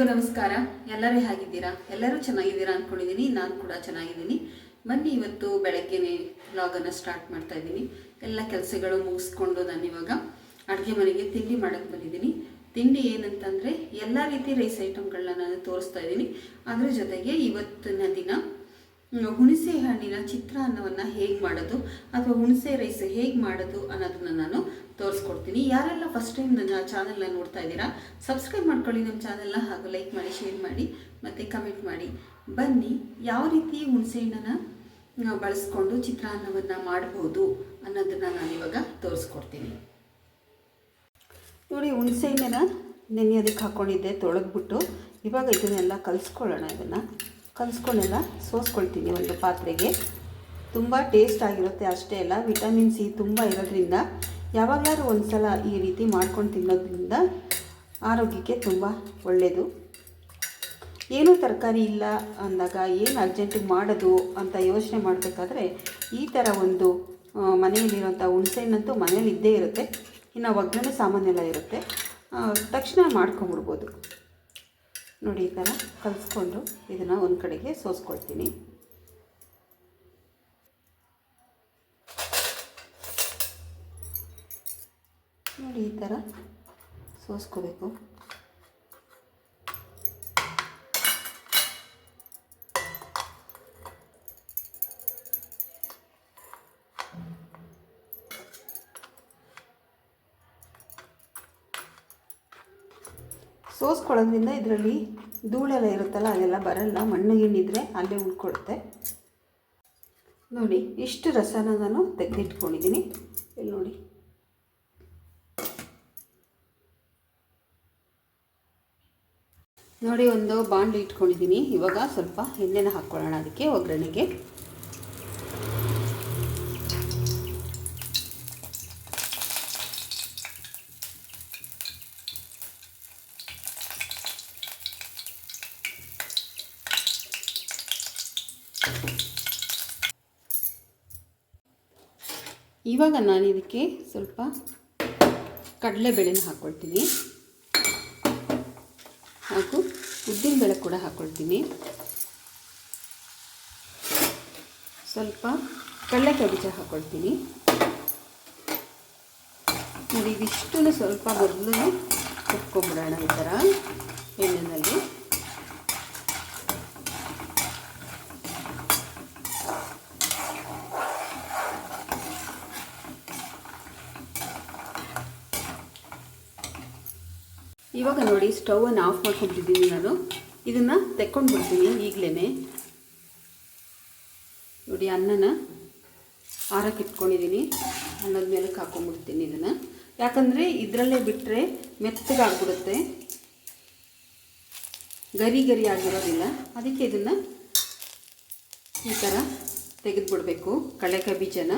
ಎಲ್ಲರಿಗೂ ನಮಸ್ಕಾರ. ಎಲ್ಲರೂ ಹೇಗಿದ್ದೀರಾ? ಎಲ್ಲರೂ ಚೆನ್ನಾಗಿದ್ದೀರಾ ಅಂದ್ಕೊಂಡಿದ್ದೀನಿ ನಾನು ಕೂಡ ಚೆನ್ನಾಗಿದ್ದೀನಿ. ಬನ್ನಿ ಇವತ್ತು ಬೆಳಗ್ಗೆನೇ ವ್ಲಾಗನ್ನು ಸ್ಟಾರ್ಟ್ ಮಾಡ್ತಾ ಇದ್ದೀನಿ. ಎಲ್ಲ ಕೆಲಸಗಳು ಮುಗಿಸ್ಕೊಂಡು ನಾನು ಇವಾಗ ಅಡುಗೆ ಮನೆಗೆ ತಿಂಡಿ ಮಾಡೋಕ್ಕೆ ಬಂದಿದ್ದೀನಿ. ತಿಂಡಿ ಏನಂತಂದರೆ ಎಲ್ಲ ರೀತಿ ರೈಸ್ ಐಟಮ್ಗಳನ್ನ ನಾನು ತೋರಿಸ್ತಾ ಇದ್ದೀನಿ. ಅದರ ಜೊತೆಗೆ ಇವತ್ತಿನ ದಿನ ಹುಣಸೆ ಹಣ್ಣಿನ ಚಿತ್ರಾನ್ನವನ್ನು ಹೇಗೆ ಮಾಡೋದು ಅಥವಾ ಹುಣಸೆ ರೈಸ್ ಹೇಗೆ ಮಾಡೋದು ಅನ್ನೋದನ್ನ ನಾನು ತೋರಿಸ್ಕೊಡ್ತೀನಿ. ಯಾರೆಲ್ಲ ಫಸ್ಟ್ ಟೈಮ್ ನನ್ನ ಚಾನಲ್ನ ನೋಡ್ತಾ ಇದ್ದೀರಾ ಸಬ್ಸ್ಕ್ರೈಬ್ ಮಾಡ್ಕೊಳ್ಳಿ ನಮ್ಮ ಚಾನಲ್ನ ಹಾಗೂ ಲೈಕ್ ಮಾಡಿ ಶೇರ್ ಮಾಡಿ, ಮತ್ತು ಕಮೆಂಟ್ ಮಾಡಿ. ಬನ್ನಿ, ಯಾವ ರೀತಿ ಹುಣಸೆ ಹಣ್ಣನ್ನು ನಾವು ಬಳಸ್ಕೊಂಡು ಚಿತ್ರಾನ್ನವನ್ನು ಮಾಡ್ಬೋದು ಅನ್ನೋದನ್ನು ನಾನು ಇವಾಗ ತೋರಿಸ್ಕೊಡ್ತೀನಿ. ನೋಡಿ ಹುಣಸೆ ನೆನೆ ಅದಕ್ಕೆ ಹಾಕ್ಕೊಂಡಿದ್ದೆ ತೊಳೆದ್ಬಿಟ್ಟು. ಇವಾಗ ಇದನ್ನೆಲ್ಲ ಕಲಿಸ್ಕೊಳ್ಳೋಣ ಇದನ್ನು. ಕಲಿಸ್ಕೊಂಡೆಲ್ಲ ಸೋಸ್ಕೊಳ್ತೀನಿ ಒಂದು ಪಾತ್ರೆಗೆ. ತುಂಬ ಟೇಸ್ಟ್ ಆಗಿರುತ್ತೆ ಅಷ್ಟೇ ಅಲ್ಲ. ವಿಟಮಿನ್ ಸಿ ತುಂಬ ಇರೋದ್ರಿಂದ ಯಾವಾಗಲಾದ್ರೂ ಒಂದು ಸಲ ಈ ರೀತಿ ಮಾಡ್ಕೊಂಡು ತಿನ್ನೋದ್ರಿಂದ ಆರೋಗ್ಯಕ್ಕೆ ತುಂಬ ಒಳ್ಳೆಯದು ಏನೂ ತರಕಾರಿ ಇಲ್ಲ ಅಂದಾಗ ಏನು ಅರ್ಜೆಂಟಿಗೆ ಮಾಡೋದು ಅಂತ ಯೋಚನೆ ಮಾಡಬೇಕಾದ್ರೆ ಈ ಥರ ಒಂದು ಮನೆಯಲ್ಲಿರೋಂಥ ಹುಣಸೆಹಣ್ಣಂತೂ ಮನೇಲಿ ಇದ್ದೇ ಇರುತ್ತೆ. ಇನ್ನು ಒಗ್ಗರಣೆ ಸಾಮಾನೆಲ್ಲ ಇರುತ್ತೆ. ತಕ್ಷಣ ಮಾಡ್ಕೊಂಬಿಡ್ಬೋದು. ನೋಡಿ ಈ ಥರ ಕಲಿಸ್ಕೊಂಡು ಇದನ್ನು ಒಂದು ಕಡೆಗೆ ಸೋಸ್ಕೊಳ್ತೀನಿ. ನೋಡಿ ಈ ಥರ ಸೋಸ್ಕೋಬೇಕು. ಸೋಸ್ಕೊಳ್ಳೋದ್ರಿಂದ ಇದರಲ್ಲಿ ಧೂಳೆಲ್ಲ ಇರುತ್ತಲ್ಲ ಅದೆಲ್ಲ ಬರಲ್ಲ. ಮಣ್ಣು ಗಿಣ್ಣಿದ್ರೆ ಅಲ್ಲೇ ಉಳ್ಕೊಳುತ್ತೆ. ನೋಡಿ, ಇಷ್ಟು ರಸನ ನಾನು ತೆಗೆದಿಟ್ಕೊಂಡಿದ್ದೀನಿ ಇಲ್ಲಿ ನೋಡಿ, ಒಂದು ಬಾಂಡ್ಲಿ ಇಟ್ಕೊಂಡಿದ್ದೀನಿ. ಇವಾಗ ಸ್ವಲ್ಪ ಎಣ್ಣೆನ ಹಾಕ್ಕೊಳ್ಳೋಣ ಅದಕ್ಕೆ, ಒಗ್ಗರಣೆಗೆ. ಇವಾಗ ನಾನು ಇದಕ್ಕೆ ಸ್ವಲ್ಪ ಕಡಲೆಬೇಳೆನ ಹಾಕ್ಕೊಳ್ತೀನಿ. ಹಾಗೂ ಉದ್ದಿನಬೇಳೆ ಕೂಡ ಹಾಕ್ಕೊಳ್ತೀನಿ ಸ್ವಲ್ಪ ಕಡಲೆಕಾಯಿ ಬೀಜ ಹಾಕ್ಕೊಳ್ತೀನಿ ನೋಡಿ ಇದಿಷ್ಟನ್ನು ಸ್ವಲ್ಪ ಮೊದಲು ಕುಟ್ಕೊಂಬಿಡೋಣ ಈ ಥರ ಎಣ್ಣೆಯಲ್ಲಿ. ಇವಾಗ ನೋಡಿ ಸ್ಟವನ್ನು ಆಫ್ ಮಾಡ್ಕೊಂಡಿದ್ದೀನಿ ನಾನು. ಇದನ್ನು ತೆಕ್ಕೊಂಡು ಬಿಡ್ತೀನಿ ಈಗಲೇ ನೋಡಿ ಅನ್ನನ ಆರಕ್ಕೆ ಇಟ್ಕೊಂಡಿದ್ದೀನಿ. ಅನ್ನದ ಮೇಲಕ್ಕೆ ಹಾಕೊಂಡ್ಬಿಡ್ತೀನಿ ಇದನ್ನು. ಯಾಕಂದರೆ ಇದರಲ್ಲೇ ಬಿಟ್ಟರೆ ಮೆತ್ತಗಾಗ್ಬಿಡುತ್ತೆ. ಗರಿ ಗರಿ ಆಗಿರೋದಿಲ್ಲ. ಅದಕ್ಕೆ ಇದನ್ನು ಈ ಥರ ತೆಗೆದುಬಿಡ್ಬೇಕು ಕಡಲೆಕಾಯಿ ಬೀಜನ.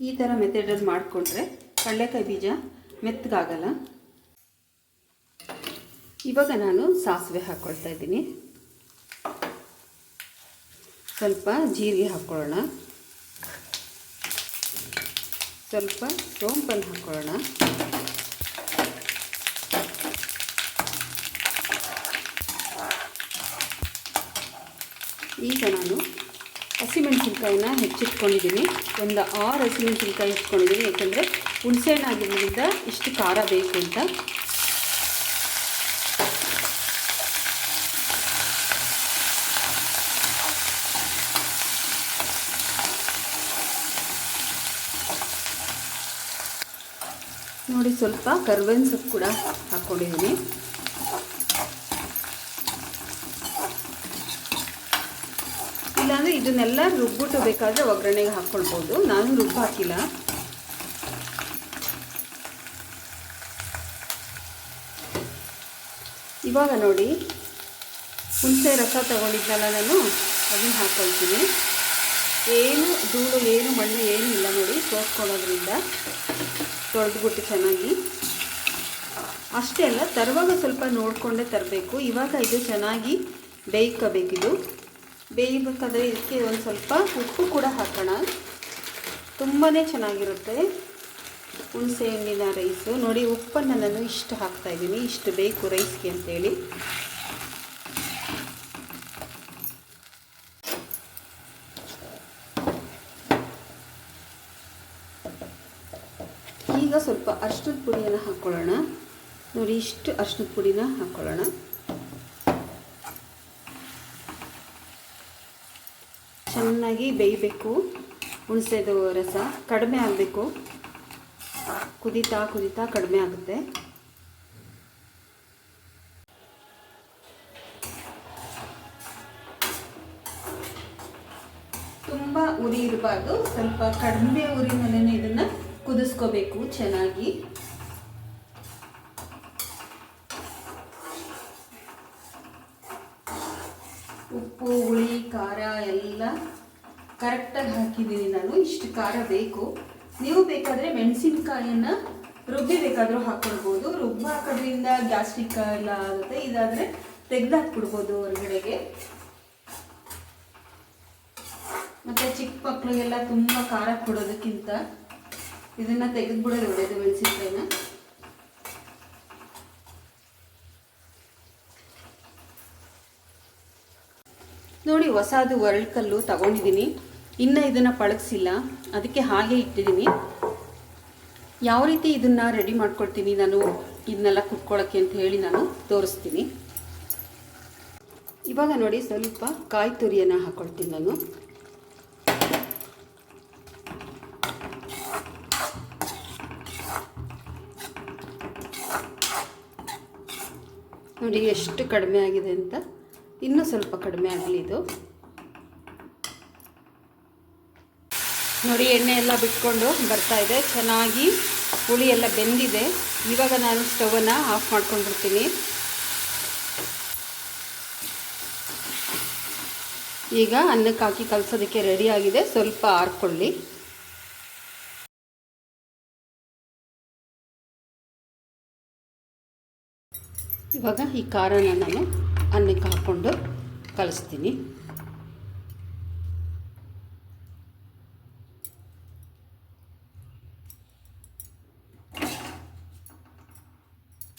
ಈ ಥರ ಮೆಥಡಲ್ಲಿ ಮಾಡಿಕೊಂಡ್ರೆ ಕಡಲೆಕಾಯಿ ಬೀಜ ಮೆತ್ತಗಾಗಲ್ಲ. ಇವಾಗ ನಾನು ಸಾಸಿವೆ ಹಾಕ್ಕೊಳ್ತಾ ಇದ್ದೀನಿ. ಸ್ವಲ್ಪ ಜೀರಿಗೆ ಹಾಕ್ಕೊಳ್ಳೋಣ ಸ್ವಲ್ಪ ಸೋಂಪನ್ನು ಹಾಕ್ಕೊಳ್ಳೋಣ ಈಗ ನಾನು ಹಸಿಮೆಣಸಿನ್ಕಾಯಿನ ಹೆಚ್ಚಿಟ್ಕೊಂಡಿದ್ದೀನಿ. ಒಂದು ಆರು ಹಸಿಮೆಣಸಿನ್ಕಾಯಿ ಇಟ್ಕೊಂಡಿದ್ದೀನಿ ಯಾಕಂದರೆ ಹುಣಸೆಹಣ್ಣಾಗಿರೋದ್ರಿಂದ ಇಷ್ಟು ಖಾರ ಬೇಕು ಅಂತ. ನೋಡಿ, ಸ್ವಲ್ಪ ಕರ್ಬೇವಿನ ಸೊಪ್ಪು ಕೂಡ ಹಾಕ್ಕೊಂಡಿದ್ದೀನಿ ಇಲ್ಲಾಂದರೆ ಇದನ್ನೆಲ್ಲ ರುಬ್ಬಿಟ್ಟು ಬೇಕಾದರೆ ಒಗ್ಗರಣೆಗೆ ಹಾಕ್ಕೊಳ್ಬೋದು ನಾನು ರುಬ್ಬು ಹಾಕಿಲ್ಲ. ಇವಾಗ ನೋಡಿ, ಹುಣಸೆ ರಸ ತಗೊಂಡಿದ್ದಲ್ಲ ನಾನು, ಅದನ್ನು ಹಾಕ್ಕೊಳ್ತೀನಿ ಏನು ಧೂಳು, ಏನು ಮಣ್ಣು, ಏನೂ ಇಲ್ಲ ನೋಡಿ, ಸೋಸ್ಕೊಳ್ಳೋದ್ರಿಂದ ತೊಳೆದ್ಬಿಟ್ಟು ಚೆನ್ನಾಗಿ. ಅಷ್ಟೇ ಅಲ್ಲ, ತರುವಾಗ ಸ್ವಲ್ಪ ನೋಡಿಕೊಂಡೇ ತರಬೇಕು. ಇವಾಗ ಇದು ಚೆನ್ನಾಗಿ ಬೇಯ್ಕೋಬೇಕಿದು. ಬೇಯಬೇಕಾದ್ರೆ ಇದಕ್ಕೆ ಒಂದು ಸ್ವಲ್ಪ ಉಪ್ಪು ಕೂಡ ಹಾಕೋಣ. ತುಂಬಾ ಚೆನ್ನಾಗಿರುತ್ತೆ. ಹುಣಸೆ ಹಣ್ಣಿನ ರೈಸು ನೋಡಿ, ಉಪ್ಪನ್ನು ನಾನು ಇಷ್ಟು ಹಾಕ್ತಾ ಇದ್ದೀನಿ. ಇಷ್ಟು ಬೇಕು ರೈಸ್ಗೆ ಅಂತೇಳಿ. ಈಗ ಸ್ವಲ್ಪ ಅರ್ಶಿನದ ಪುಡಿಯನ್ನು ಹಾಕ್ಕೊಳ್ಳೋಣ ನೋಡಿ, ಇಷ್ಟು ಅರ್ಶಿನದ ಪುಡಿನ ಹಾಕ್ಕೊಳ್ಳೋಣ ಚೆನ್ನಾಗಿ ಬೇಯಬೇಕು. ಹುಣಸೆದು ರಸ ಕಡಿಮೆ ಆಗಬೇಕು. ಕುದೀತಾ ಕುದೀತಾ ಕಡಿಮೆ ಆಗುತ್ತೆ. ತುಂಬ ಉರಿ ಇರಬಾರ್ದು. ಸ್ವಲ್ಪ ಕಡಿಮೆ ಉರಿನಲ್ಲೇ ಇದನ್ನು ಕುದಿಸ್ಕೋಬೇಕು ಚೆನ್ನಾಗಿ ಉಪ್ಪು ಹುಳಿ ಖಾರ ಎಲ್ಲ ಕರೆಕ್ಟಾಗಿ ಹಾಕಿದ್ದೀನಿ ನಾನು. ಇಷ್ಟು ಖಾರ ಬೇಕು. ನೀವು ಬೇಕಾದರೆ ಮೆಣಸಿನ್ಕಾಯನ್ನು ರುಬ್ಬಿ ಬೇಕಾದರೂ ಹಾಕ್ಕೊಡ್ಬೋದು ರುಬ್ಬಿ ಹಾಕೋದ್ರಿಂದ ಗ್ಯಾಸ್ಟ್ರಿಕ್ ಎಲ್ಲ ಆಗುತ್ತೆ. ಇದಾದರೆ ತೆಗೆದಾಕ್ಬಿಡ್ಬೋದು ಹೊರಗಡೆಗೆ. ಮತ್ತು ಚಿಕ್ಕ ಮಕ್ಕಳಿಗೆಲ್ಲ ತುಂಬ ಖಾರ ಕೊಡೋದಕ್ಕಿಂತ ಇದನ್ನು ತೆಗೆದುಬಿಡೋದು ಒಳ್ಳೆಯದು ಮೆಣಸಿನ್ಕಾಯಿನ. ನೋಡಿ, ಹೊಸದು ಕಲ್ಲು ತಗೊಂಡಿದ್ದೀನಿ. ಇನ್ನು ಇದನ್ನು ಪಳಗಿಸಿಲ್ಲ. ಅದಕ್ಕೆ ಹಾಗೆ ಇಟ್ಟಿದ್ದೀನಿ ಯಾವ ರೀತಿ ಇದನ್ನು ರೆಡಿ ಮಾಡ್ಕೊಳ್ತೀನಿ ನಾನು, ಇದನ್ನೆಲ್ಲ ಕುಟ್ಕೊಳ್ಳೋಕ್ಕೆ ಅಂತ ಹೇಳಿ ನಾನು ತೋರಿಸ್ತೀನಿ. ಇವಾಗ ನೋಡಿ ಸ್ವಲ್ಪ ಕಾಯಿ ತುರಿಯನ್ನು ಹಾಕ್ಕೊಳ್ತೀನಿ ನಾನು. ನೋಡಿ ಎಷ್ಟು ಕಡಿಮೆ ಆಗಿದೆ ಅಂತ. ಇನ್ನೂ ಸ್ವಲ್ಪ ಕಡಿಮೆ ಆಗಲಿ ಇದು. ನೋಡಿ ಎಣ್ಣೆ ಎಲ್ಲ ಬಿಟ್ಕೊಂಡು ಬರ್ತಾ ಇದೆ. ಚೆನ್ನಾಗಿ ಹುಳಿ ಎಲ್ಲ ಬೆಂದಿದೆ. ಇವಾಗ ನಾನು ಸ್ಟವನ್ನು ಆಫ್ ಮಾಡ್ಕೊಂಡಿರ್ತೀನಿ. ಈಗ ಅನ್ನಕ್ಕೆ ಹಾಕಿ ಕಲಸೋದಕ್ಕೆ ರೆಡಿಯಾಗಿದೆ ಸ್ವಲ್ಪ ಆರ್ಕೊಳ್ಳಿ. ಇವಾಗ ಈ ಖಾರನ ನಾನು ಅನ್ನಕ್ಕೆ ಹಾಕ್ಕೊಂಡು ಕಲಿಸ್ತೀನಿ.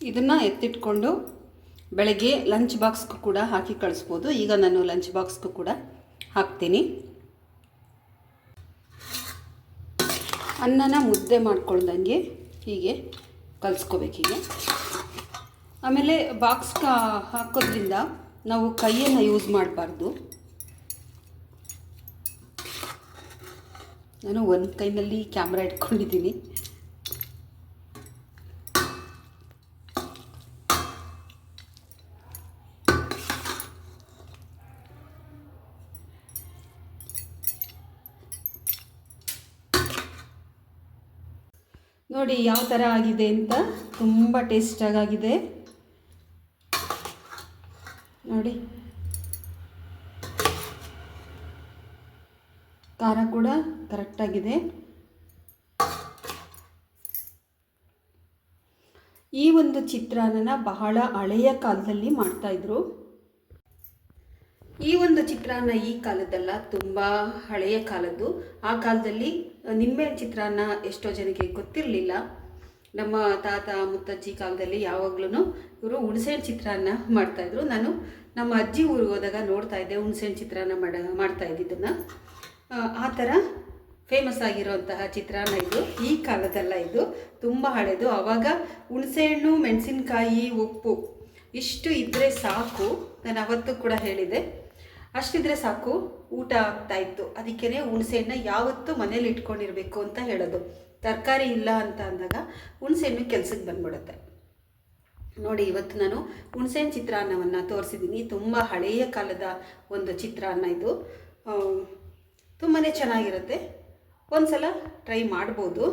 ಇದನ್ನು ಎತ್ತಿಟ್ಕೊಂಡು ಬೆಳಗ್ಗೆ ಲಂಚ್ ಬಾಕ್ಸ್ಗೂ ಕೂಡ ಹಾಕಿ ಕಳಿಸ್ಬೋದು. ಈಗ ನಾನು ಲಂಚ್ ಬಾಕ್ಸ್ಗೂ ಕೂಡ ಹಾಕ್ತೀನಿ. ಅನ್ನನ ಮುದ್ದೆ ಮಾಡ್ಕೊಳ್ದಂಗೆ ಹೀಗೆ ಕಲಿಸ್ಕೋಬೇಕೀಗೆ ಆಮೇಲೆ ಬಾಕ್ಸ್ ಹಾಕೋದ್ರಿಂದ ನಾವು ಕೈಯನ್ನು ಯೂಸ್ ಮಾಡಬಾರ್ದು. ನಾನು ಒಂದು ಕೈನಲ್ಲಿ ಕ್ಯಾಮ್ರಾ ಇಟ್ಕೊಂಡಿದ್ದೀನಿ. ನೋಡಿ ಯಾವ ಥರ ಆಗಿದೆ ಅಂತ ತುಂಬ ಟೇಸ್ಟಾಗಿದೆ ನೋಡಿ. ಖಾರ ಕೂಡ ಕರೆಕ್ಟಾಗಿದೆ ಈ ಒಂದು ಚಿತ್ರಾನ್ನ ಬಹಳ ಹಳೆಯ ಕಾಲದಲ್ಲಿ ಮಾಡ್ತಾಯಿದ್ರು ಈ ಒಂದು ಚಿತ್ರಾನ್ನ ಈ ಕಾಲದಲ್ಲ ತುಂಬ ಹಳೆಯ ಕಾಲದ್ದು. ಆ ಕಾಲದಲ್ಲಿ ನಿಂಬೆ ಚಿತ್ರಾನ್ನ ಎಷ್ಟೋ ಜನಕ್ಕೆ ಗೊತ್ತಿರಲಿಲ್ಲ. ನಮ್ಮ ತಾತ, ಮುತ್ತಜ್ಜಿ ಕಾಲದಲ್ಲಿ ಯಾವಾಗ್ಲೂ ಇವರು ಹುಣಸೆ ಚಿತ್ರಾನ್ನ ಮಾಡ್ತಾಯಿದ್ರು ನಾನು ನಮ್ಮ ಅಜ್ಜಿ ಊರಿಗೆ ಹೋದಾಗ ನೋಡ್ತಾ ಇದ್ದೆ ಹುಣಸೆಹಣ್ಣು ಚಿತ್ರಾನ್ನ ಮಾಡ, ಮಾಡ್ತಾ ಇದ್ದಿದ್ದನ್ನು. ಆ ಥರ ಫೇಮಸ್ ಆಗಿರುವಂತಹ ಚಿತ್ರಾನ್ನ ಇದು. ಈ ಕಾಲದಲ್ಲ ಇದು. ತುಂಬ ಹಳೆಯದು ಆವಾಗ ಹುಣಸೆಹಣ್ಣು, ಮೆಣಸಿನ್ಕಾಯಿ, ಉಪ್ಪು ಇಷ್ಟು ಇದ್ದರೆ ಸಾಕು. ನಾನು ಅವತ್ತು ಕೂಡ ಹೇಳಿದೆ ಅಷ್ಟಿದ್ರೆ ಸಾಕು, ಊಟ ಆಗ್ತಾ ಇತ್ತು. ಅದಕ್ಕೇ ಹುಣಸೆಹಣ್ಣ ಯಾವತ್ತೂ ಮನೇಲಿ ಇಟ್ಕೊಂಡಿರಬೇಕು ಅಂತ ಹೇಳೋದು. ತರಕಾರಿ ಇಲ್ಲ ಅಂತ ಅಂದಾಗ ಹುಣಸೆಹಣ್ಣು ಕೆಲ್ಸಕ್ಕೆ ಬಂದ್ಬಿಡುತ್ತೆ. ನೋಡಿ, ಇವತ್ತು ನಾನು ಹುಣಸೆಹಣ್ಣು ಚಿತ್ರಾನ್ನವನ್ನು ತೋರಿಸಿದ್ದೀನಿ. ತುಂಬ ಹಳೆಯ ಕಾಲದ ಒಂದು ಚಿತ್ರಾನ್ನ ಇದು. ತುಂಬಾ ಚೆನ್ನಾಗಿರುತ್ತೆ. ಒಂದು ಸಲ ಟ್ರೈ ಮಾಡ್ಬೋದು.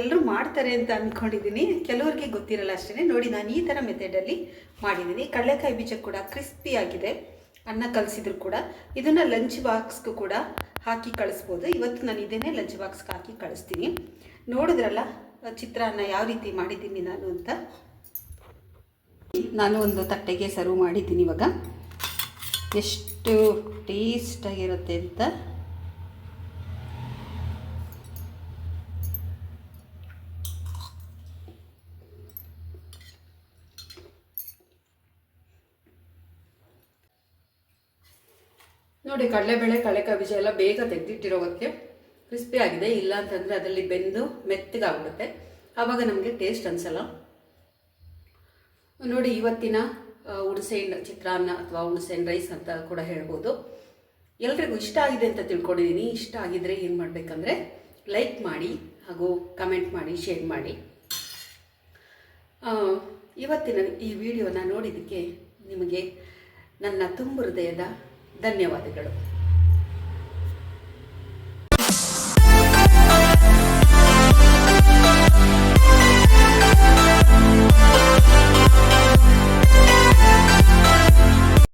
ಎಲ್ಲರೂ ಮಾಡ್ತಾರೆ ಅಂತ ಅಂದ್ಕೊಂಡಿದ್ದೀನಿ ಕೆಲವ್ರಿಗೆ ಗೊತ್ತಿರಲ್ಲ ಅಷ್ಟೇ ನೋಡಿ, ನಾನು ಈ ಥರ ಮೆಥಡಲ್ಲಿ ಮಾಡಿದ್ದೀನಿ. ಕಡಲೆಕಾಯಿ ಬೀಜ ಕೂಡ ಕ್ರಿಸ್ಪಿಯಾಗಿದೆ ಅನ್ನ ಕಲಸಿದ್ರು ಕೂಡ ಇದನ್ನು ಲಂಚ್ ಬಾಕ್ಸ್ಗೂ ಕೂಡ ಹಾಕಿ ಕಳಿಸ್ಬೋದು. ಇವತ್ತು ನಾನು ಇದೇನೆ ಲಂಚ್ ಬಾಕ್ಸ್ಗೆ ಹಾಕಿ ಕಳಿಸ್ತೀನಿ. ನೋಡಿದ್ರಲ್ಲ, ಚಿತ್ರಾನ್ನ ಯಾವ ರೀತಿ ಮಾಡಿದ್ದೀನಿ ನಾನು ಅಂತ? ನಾನು ಒಂದು ತಟ್ಟೆಗೆ ಸರ್ವ್ ಮಾಡಿದ್ದೀನಿ ಇವಾಗ. ಎಷ್ಟು ಟೇಸ್ಟಾಗಿರುತ್ತೆ ಅಂತ? ನೋಡಿ ಕಡಲೆಬೇಳೆ ಕಳೆ ಬೀಜ ಎಲ್ಲ ಬೇಗ ತೆಗೆದಿಟ್ಟಿರೋದಕ್ಕೆ ಕ್ರಿಸ್ಪಿ ಆಗಿದೆ. ಇಲ್ಲ ಅಂತಂದರೆ ಅದರಲ್ಲಿ ಬೆಂದು ಮೆತ್ತಗಾಗ್ಬಿಡುತ್ತೆ. ಆವಾಗ ನಮಗೆ ಟೇಸ್ಟ್ ಅನಿಸಲ್ಲ. ನೋಡಿ, ಇವತ್ತಿನ ಹುಣಸೆಹಣ್ಣು, ಚಿತ್ರಾನ್ನ ಅಥವಾ ಹುಣಸೆಹಣ್ಣು ರೈಸ್ ಅಂತ ಕೂಡ ಹೇಳ್ಬೋದು. ಎಲ್ರಿಗೂ ಇಷ್ಟ ಆಗಿದೆ ಅಂತ ತಿಳ್ಕೊಂಡಿದ್ದೀನಿ. ಇಷ್ಟ ಆಗಿದ್ರೆ ಏನು ಮಾಡಬೇಕಂದ್ರೆ ಲೈಕ್ ಮಾಡಿ ಹಾಗೂ ಕಮೆಂಟ್ ಮಾಡಿ ಶೇರ್ ಮಾಡಿ. ಇವತ್ತಿನ ಈ ವಿಡಿಯೋನ ನೋಡಿದ್ದಕ್ಕೆ ನಿಮಗೆ ನನ್ನ ತುಂಬು ಹೃದಯದ ಧನ್ಯವಾದಗಳು.